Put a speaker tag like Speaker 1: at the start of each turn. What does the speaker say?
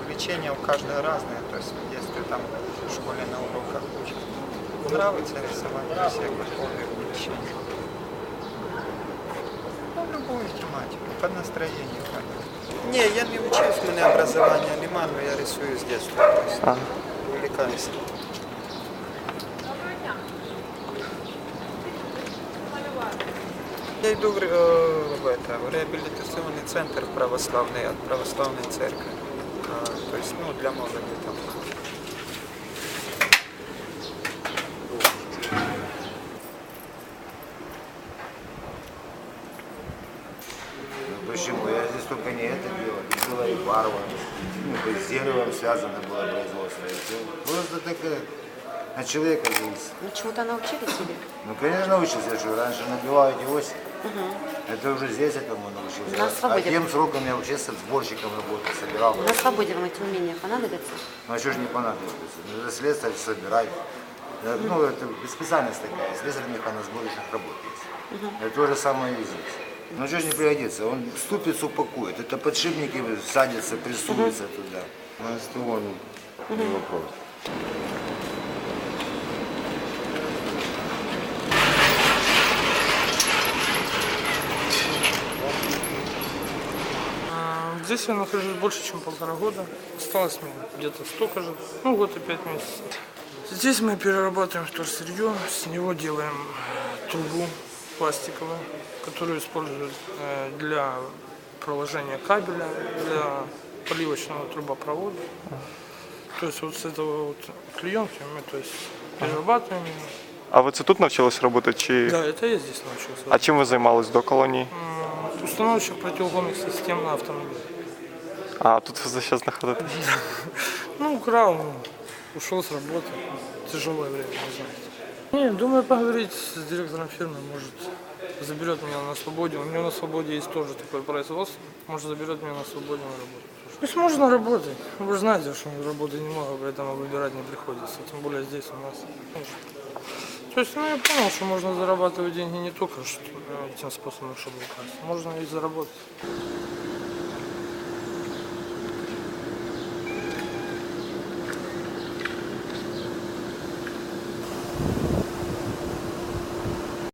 Speaker 1: Увлечения у каждого разные, то есть если там в школе на уроках учишь, нравится рисовать, все какое увлечение. Ну, любую тематику, по настроению. Не, я не учусь, у меня образование лиману, я рисую с детства, то есть
Speaker 2: а.
Speaker 1: увлекаюсь. Я иду в, э, в это, в реабилитационный центр православный от православной церкви. А, то есть, ну, для молоди там.
Speaker 3: Почему? Я здесь только не это делал. И было и барва. Ну, то есть с деревом связано было производство. Просто такая от человека зависит.
Speaker 4: Ну, чему-то научили тебе?
Speaker 3: Ну, конечно, научился, что раньше набивал эти оси. Это уже здесь этому научился.
Speaker 4: На свободе.
Speaker 3: а тем сроком я вообще со сборщиком работал, собирал.
Speaker 4: На свободе вам эти умения понадобятся?
Speaker 3: Ну а что же не понадобится? Ну, это следствие собирать. Да, Ну, это специальность такая, слесарь механосборочных работ есть. Это то же самое и здесь. Ну что же не пригодится? Он ступицу упакует, это подшипники садятся, прессуются туда. На СТО, ну, не вопрос.
Speaker 5: Здесь я нахожусь больше, чем полтора года. Осталось мне где-то столько же, ну год и пять месяцев. Здесь мы перерабатываем вторсырье, с него делаем трубу пластиковую, которую используют э, для проложения кабеля, для поливочного трубопровода. То есть вот с этого вот клеенки мы то есть, перерабатываем. ее.
Speaker 2: А ви це тут навчились робити? Чи
Speaker 5: Да, это я здесь научился.
Speaker 2: а чим ви займались до колонії?
Speaker 5: М, Установщик противоугонных систем на автомобиль.
Speaker 2: А тут ви зараз знаходитесь?
Speaker 5: Ну, украл, ну, ушел с работы. Тяжелое время. Не, думаю поговорить с директором фирмы, может, заберет меня на свободе. У него на свободе есть тоже такое производство. Может, заберет меня на свободе на работу. Пусть можно работать. Вы же знаете, что работы немного, поэтому выбирать не приходится. Тем более здесь у нас. То есть, ну, я понял, что можно зарабатывать деньги не только что, э, тем способом, чтобы украсть. Можно и заработать.